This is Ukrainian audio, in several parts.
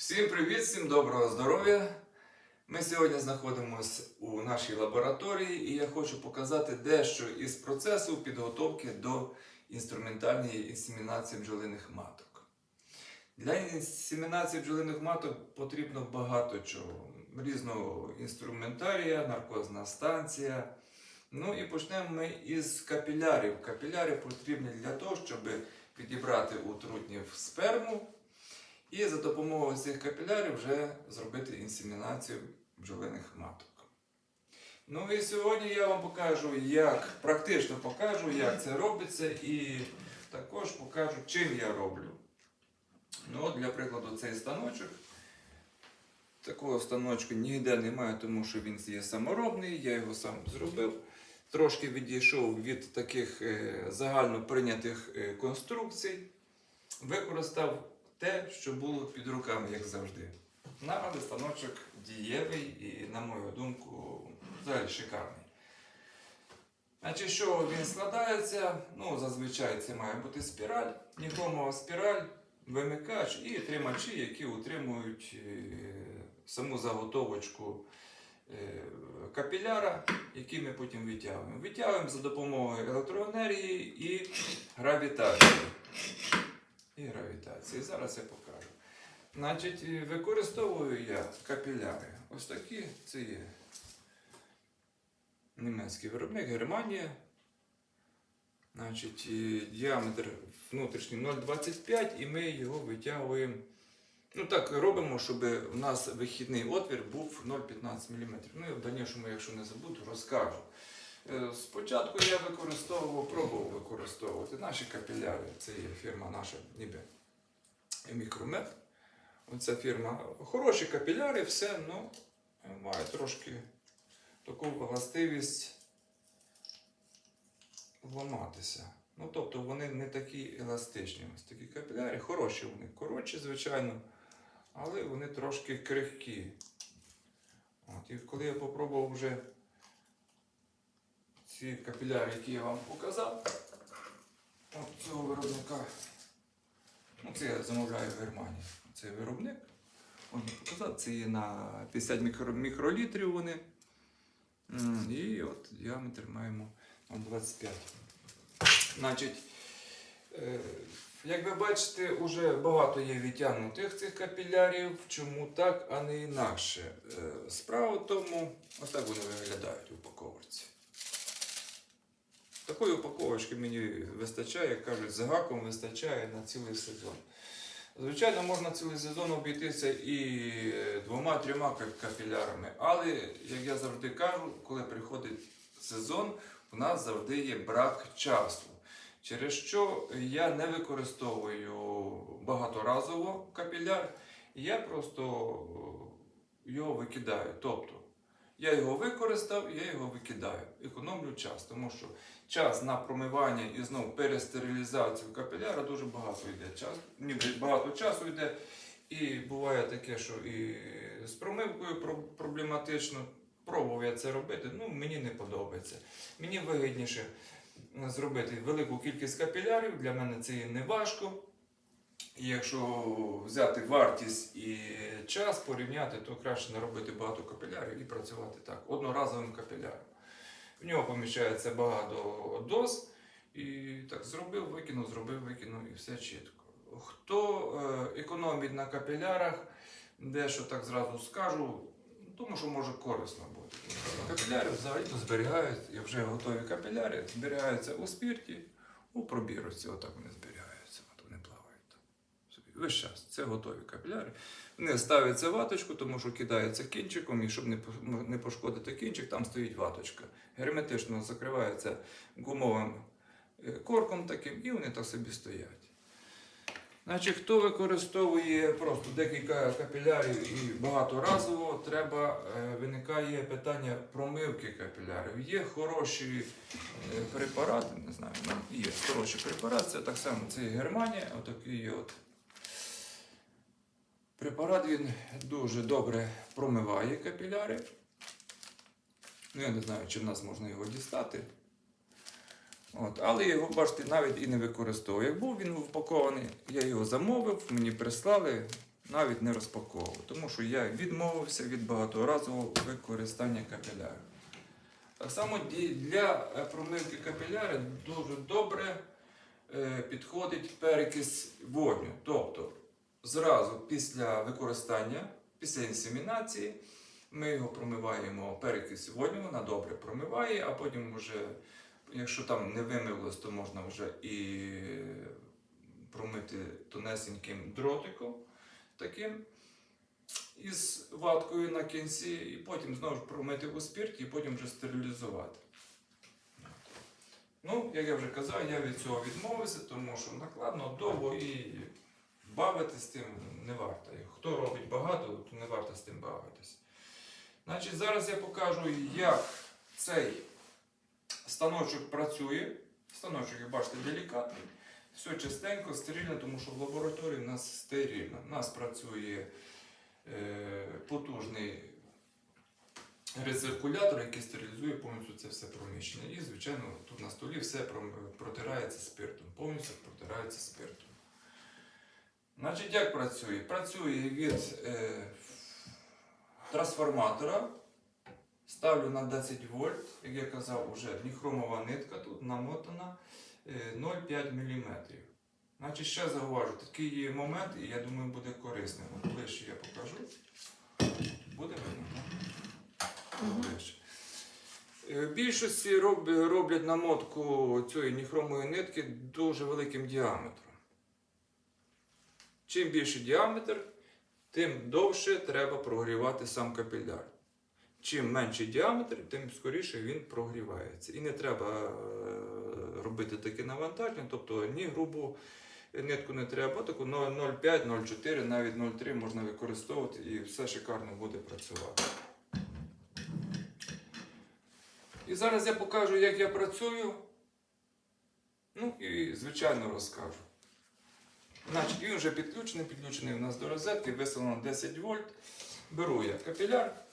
Всім привіт, всім доброго здоров'я! Ми сьогодні знаходимося у нашій лабораторії і я хочу показати дещо із процесу підготовки до інструментальної інсемінації бджолиних маток. Для інсемінації бджолиних маток потрібно багато чого. Різного інструментарія, наркозна станція. Ну і почнемо ми із капілярів. Капіляри потрібні для того, щоб підібрати у трутнів сперму і за допомогою цих капілярів вже зробити інсемінацію бджолиних маток. Ну і сьогодні я вам покажу, як практично покажу, як це робиться, і також покажу, чим я роблю. Ну, от, для прикладу, цей станочок. Такого станочку ніде немає, тому що він є саморобний, я його сам зробив. Трошки відійшов від таких е, загально прийнятих е, конструкцій. Використав те, що було під руками, як завжди. Але станочок дієвий і, на мою думку, взагалі шикарний. Значить, що він складається? Ну, зазвичай це має бути спіраль, нікомова спіраль, вимикач і тримачі, які утримують е, саму заготовочку е, капіляра, який ми потім витягуємо. Витягуємо за допомогою електроенергії і гравітації. І гравітації. Зараз я покажу. Значить, використовую я капіляри. Ось такі. Це є німецький виробник, Германія. Значить, діаметр внутрішній 0,25 і ми його витягуємо. Ну так робимо, щоб у нас вихідний отвір був 0,15 мм. Ну і в дальнішому, якщо не забуду, розкажу. Е, Спочатку я використовував, пробував використовувати наші капіляри. Це є фірма наша ніби Мікромет. Оця фірма. Хороші капіляри, все, ну, має трошки таку властивість ламатися. Ну, тобто вони не такі еластичні. Ось такі капіляри, хороші вони, коротші, звичайно, але вони трошки крихкі. От, і коли я попробував вже ці капіляри, які я вам показав, от цього виробника, ну це я замовляю в Германії. Цей виробник. Я показав, це є на 50 мікро, мікролітрів вони. І от діаметр маємо на 25. Значить, е, як ви бачите, вже багато є відтягнутих цих капілярів. Чому так, а не інакше? Е, Справа тому, ось так вони виглядають у упаковці. Такої упаковочки мені вистачає, як кажуть, з гаком вистачає на цілий сезон. Звичайно, можна цілий сезон обійтися і двома-трьома капілярами. Але, як я завжди кажу, коли приходить сезон, у нас завжди є брак часу. Через що я не використовую багаторазово капіляр, я просто його викидаю. Тобто я його використав, я його викидаю. Економлю час, тому що час на промивання і знову перестерилізацію капіляра дуже багато йде. Час, ніби багато часу йде. І буває таке, що і з промивкою проблематично. Пробував я це робити, ну мені не подобається. Мені вигідніше зробити велику кількість капілярів, для мене це є не важко. Якщо взяти вартість і час порівняти, то краще не робити багато капілярів і працювати так, одноразовим капіляром. В нього поміщається багато доз, і так зробив, викинув, зробив, викинув і все чітко. Хто е, економить на капілярах, дещо так зразу скажу, тому що може корисно бути. Капіляри взагалі зберігають, і вже готові капіляри, зберігаються у спірті, у пробірці, отак вони зберігаються, от вони плавають там. Собі. Весь час це готові капіляри. Вони ставляться ваточку, тому що кидається кінчиком, і щоб не пошкодити кінчик, там стоїть ваточка. Герметично закривається гумовим е, корком таким, і вони так собі стоять. Значить, хто використовує просто декілька капілярів і багаторазово, треба, е, виникає питання промивки капілярів. Є хороші е, препарати, не знаю, ну, є хороші препарати, це так само це Германія, отакий от. Препарат він дуже добре промиває капіляри. Ну, я не знаю, чи в нас можна його дістати. От, але його, бачите, навіть і не використовую. Як був він упакований, я його замовив, мені прислали. навіть не розпаковував, тому що я відмовився від багаторазового використання капілярів. Так само для е, промивки капіляри дуже добре е, підходить перекис водню. Тобто зразу після використання, після інсемінації, ми його промиваємо перекис водню, вона добре промиває, а потім вже, якщо там не вимилось, то можна вже і промити тонесеньким дротиком таким із ваткою на кінці, і потім знову ж промити у спирті, і потім вже стерилізувати. Ну, як я вже казав, я від цього відмовився, тому що накладно довго і бавитись тим не варто. Хто робить багато, то не варто з тим бавитись. Значить, зараз я покажу, як цей станочок працює. Станочок, як бачите, делікатний. Все чистенько, стерильно, тому що в лабораторії в нас стерильно. У нас працює е, потужний рециркулятор, який стерилізує повністю це все проміщення. І, звичайно, тут на столі все протирається спиртом, повністю протирається спиртом. Значить, як працює? Працює від е, трансформатора. Ставлю на 10 вольт, як я казав, вже ніхромова нитка тут намотана е, 0,5 мм. Значить, ще зауважу, такий є момент, і я думаю, буде корисним. Ближче я покажу. Буде видно. Ближче. Е, В більшості роблять намотку цієї ніхромої нитки дуже великим діаметром. Чим більший діаметр, тим довше треба прогрівати сам капіляр. Чим менший діаметр, тим скоріше він прогрівається. І не треба е, робити таке навантаження, тобто ні грубу нитку не треба, таку 0,5, 0,4, навіть 0,3 можна використовувати і все шикарно буде працювати. І зараз я покажу, як я працюю. Ну і звичайно розкажу. Значить, він вже підключений, підключений у нас до розетки, виставлено 10 вольт. Беру я капіляр.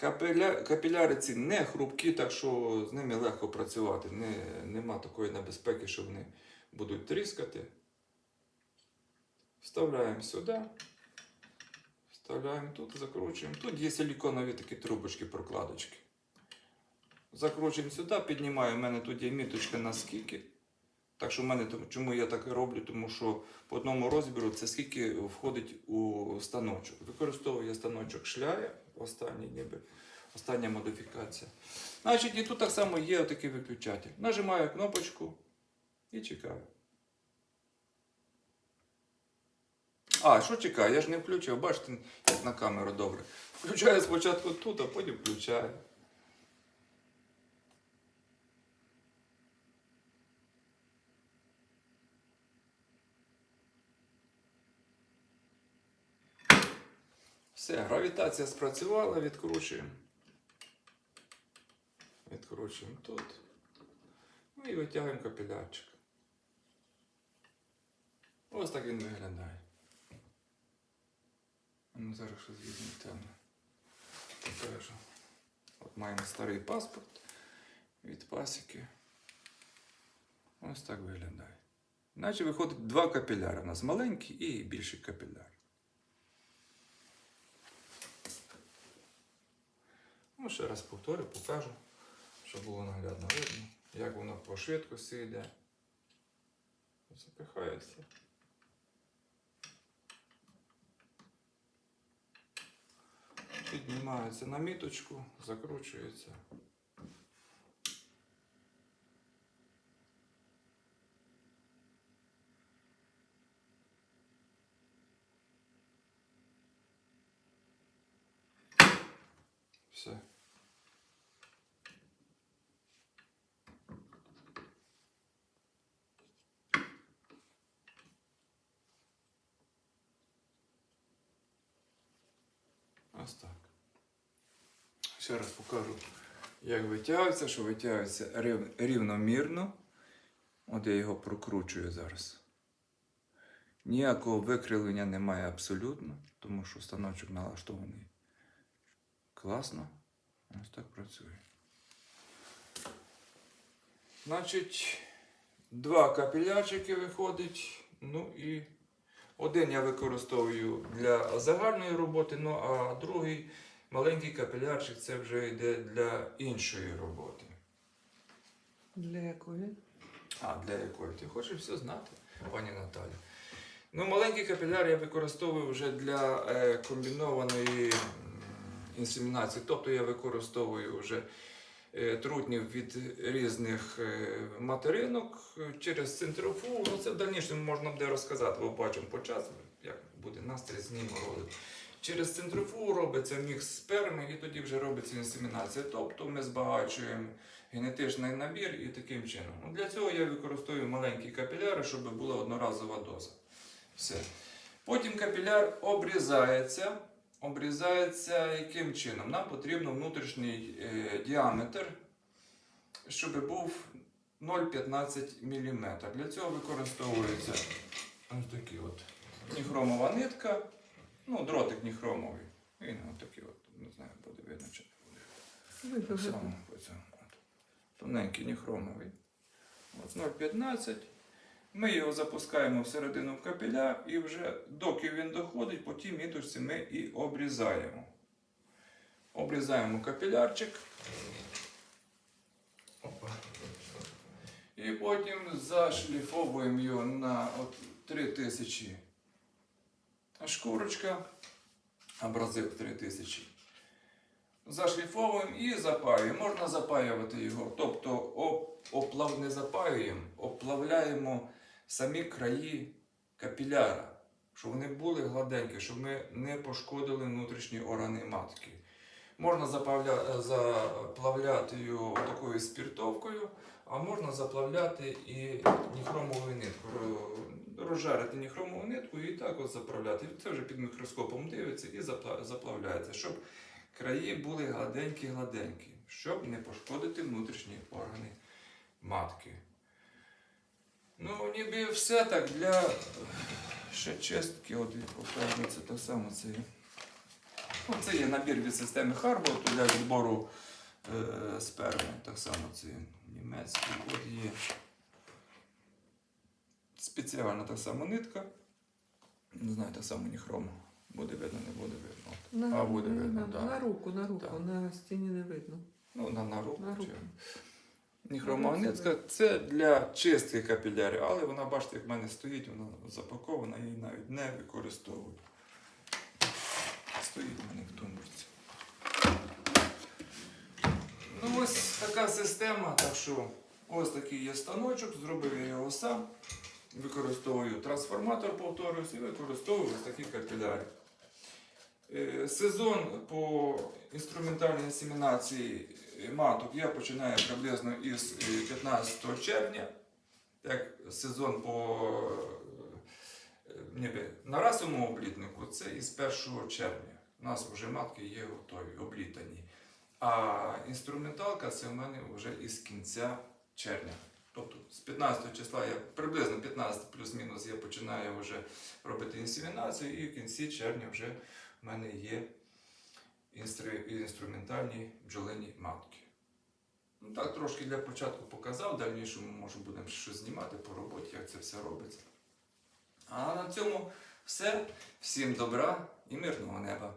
Капіля... Капіляри ці не хрупкі, так що з ними легко працювати. Не... Нема такої небезпеки, що вони будуть тріскати. Вставляємо сюди. Вставляємо тут, закручуємо. Тут є силіконові такі трубочки, прокладочки. Закручуємо сюди, піднімаю. У мене тут є міточка на скільки. Так що в мене чому я так роблю, тому що по одному розміру це скільки входить у станочок. Використовую я станочок шляя, останній ніби, остання модифікація. Значить, і тут так само є отакий виключатель. Нажимаю кнопочку і чекаю. А, що чекаю? Я ж не включив, бачите, як на камеру добре. Включаю спочатку тут, а потім включаю. Все, гравітація спрацювала, відкручуємо. Відкручуємо тут. Ну і витягуємо капілярчик. Ось так він виглядає. Ну, зараз щось візьмемо темно. Покажу. От маємо старий паспорт від пасіки. Ось так виглядає. Наче виходить два капіляри. У нас маленький і більший капіляр. Ну, ще раз повторю, покажу, щоб було наглядно видно, як воно по швидкості йде. Запихається. Піднімається на міточку, закручується. Все. Ось так. Ще раз покажу, як витягується, що витягується рів- рівномірно. От я його прокручую зараз. Ніякого викривлення немає абсолютно, тому що станочок налаштований класно. Ось так працює. Значить, два капілярчики виходить. Ну і один я використовую для загальної роботи, ну а другий маленький капілярчик це вже йде для іншої роботи. Для якої? А, для якої? Ти хочеш все знати, пані Наталі. Ну, маленький капіляр я використовую вже для е, комбінованої інсемінації. Тобто я використовую вже трутнів від різних е, материнок е, через центрофугу. Ну, це в дальнішому можна буде розказати, бо бачимо по часу, як буде настрій зніму ролик. Через центрофугу робиться мікс сперми і тоді вже робиться інсемінація. Тобто ми збагачуємо генетичний набір і таким чином. Ну, Для цього я використовую маленькі капіляри, щоб була одноразова доза. Все. Потім капіляр обрізається. Обрізається яким чином? Нам потрібно внутрішній е, діаметр, щоб був 0,15 мм. Для цього використовується ось такий от ніхромова нитка, ну, дротик ніхромовий. Він ось такий от, не знаю, буде видно чи не буде. Так само. Тоненький ніхромовий. От 0,15. Ми його запускаємо всередину в капіляр і вже доки він доходить, по тій міточці ми і обрізаємо. Обрізаємо капілярчик. І потім зашліфовуємо його на от 3000 шкурочка, абразив 3000 зашліфовуємо і запаюємо. Можна запаювати його. Тобто оп- оплав не запаюємо, оплавляємо самі краї капіляра, щоб вони були гладенькі, щоб ми не пошкодили внутрішні органи матки. Можна заплавля... заплавляти його такою спіртовкою, а можна заплавляти і ніхромовою ниткою. Розжарити ніхромову нитку і так от заправляти. Це вже під мікроскопом дивиться і заплавляється, щоб краї були гладенькі-гладенькі, щоб не пошкодити внутрішні органи матки. Ну, ніби все так для ще чистки, от покажу, це так само це є. Ну, це є набір від системи Харбо для відбору е, сперми. Так само це німецький от є. Спеціальна так само нитка. Не знаю, так само ніхрома. Буде видно, не буде видно. На, а буде видно, на, да. на руку, на руку, Так. на стіні не видно. Ну, на, на руку. На чи- руку. Це для чистки капілярів, але вона, бачите, як в мене стоїть, вона запакована, я її навіть не використовую. Стоїть в мене в тумбурці. Ну ось така система, так що ось такий є станочок, зробив я його сам. Використовую трансформатор, повторюсь, і використовую ось такі капіляри. Е, Сезон по інструментальній інсемінації маток я починаю приблизно із е, 15 червня. Як сезон по е, ніби, на расовому облітнику це із 1 червня. У нас вже матки є готові, облітані. А інструменталка це в мене вже із кінця червня. Тобто з 15 числа я приблизно 15 плюс-мінус я починаю вже робити інсемінацію, і в кінці червня вже в мене є інструментальні бджолині матки. Ну так, трошки для початку показав, в дальнішому може будемо щось знімати по роботі, як це все робиться. А на цьому все. Всім добра і мирного неба.